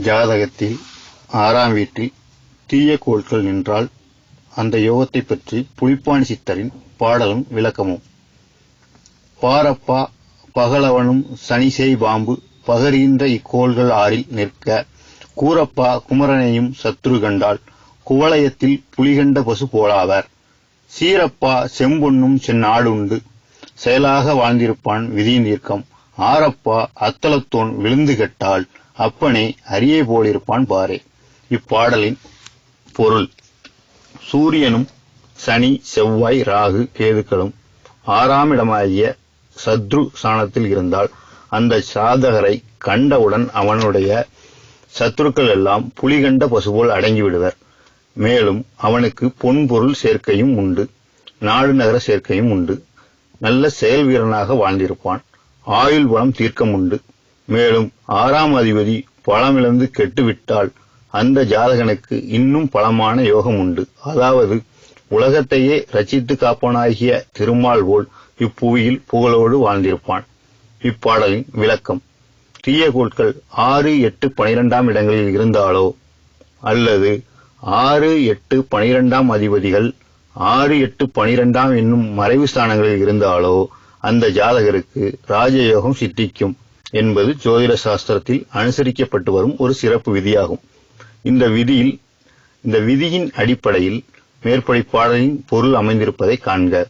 ஜாதகத்தில் ஆறாம் வீட்டில் தீய கோள்கள் நின்றால் அந்த யோகத்தை பற்றி புலிப்பாணி சித்தரின் பாடலும் விளக்கமும். பாரப்பா பகலவனும் சனிசெய் பாம்பு பகரின்ற இக்கோள்கள் ஆறில் நிற்க கூரப்பா குமரனையும் சத்ரு கண்டால் குவளையத்தில் புலிகண்ட பசு போலாவர். சீரப்பா செம்பொன்னும் சென்னாடுண்டு செயலாக வாழ்ந்திருப்பான் விதியின் தீர்க்கம். ஆரப்பா அத்தலத்தோன் விழுந்து கெட்டால் அப்பனே அரியே போலிருப்பான் பாரே. இப்பாடலின் பொருள் சூரியனும் சனி செவ்வாய் ராகு கேதுக்களும் ஆறாம் இடமாகிய சத்ரு சாணத்தில் இருந்தால் அந்த சாதகரை கண்டவுடன் அவனுடைய சத்துருக்கள் எல்லாம் புலிகண்ட பசுபோல் அடங்கிவிடுவர். மேலும் அவனுக்கு பொன்பொருள் சேர்க்கையும் உண்டு நாடு நகர சேர்க்கையும் உண்டு. நல்ல செயல் வீரனாக வாழ்ந்திருப்பான். ஆயுள் பலம் தீர்க்கம் உண்டு மேலும் ஆறாம் அதிபதி பலமிழந்து கெட்டுவிட்டால் அந்த ஜாதகனுக்கு இன்னும் பலமான யோகம் உண்டு. அதாவது உலகத்தையே ரச்சித்து காப்பனாகிய திருமால் போல் இப்புவியில் புகழோடு வாழ்ந்திருப்பான். இப்பாடலின் விளக்கம் தீய கோட்கள் ஆறு எட்டு பனிரெண்டாம் இடங்களில் இருந்தாலோ அல்லது ஆறு எட்டு பனிரெண்டாம் அதிபதிகள் ஆறு எட்டு பனிரெண்டாம் என்னும் மறைவு ஸ்தானங்களில் இருந்தாலோ அந்த ஜாதகருக்கு ராஜயோகம் சித்திக்கும். என்பது ஜோதிட சாஸ்திரத்தில் அனுசரிக்கப்பட்டு வரும் ஒரு சிறப்பு விதியாகும். இந்த விதியில் இந்த விதியின் அடிப்படையில் மேற்படி பாடலின் பொருள் அமைந்திருப்பதை காண்க.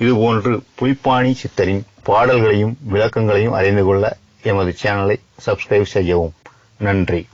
இதுபோன்று புலிப்பாணி சித்தரின் பாடல்களையும் விளக்கங்களையும் அறிந்து கொள்ள எமது சேனலை சப்ஸ்கிரைப் செய்யவும். நன்றி.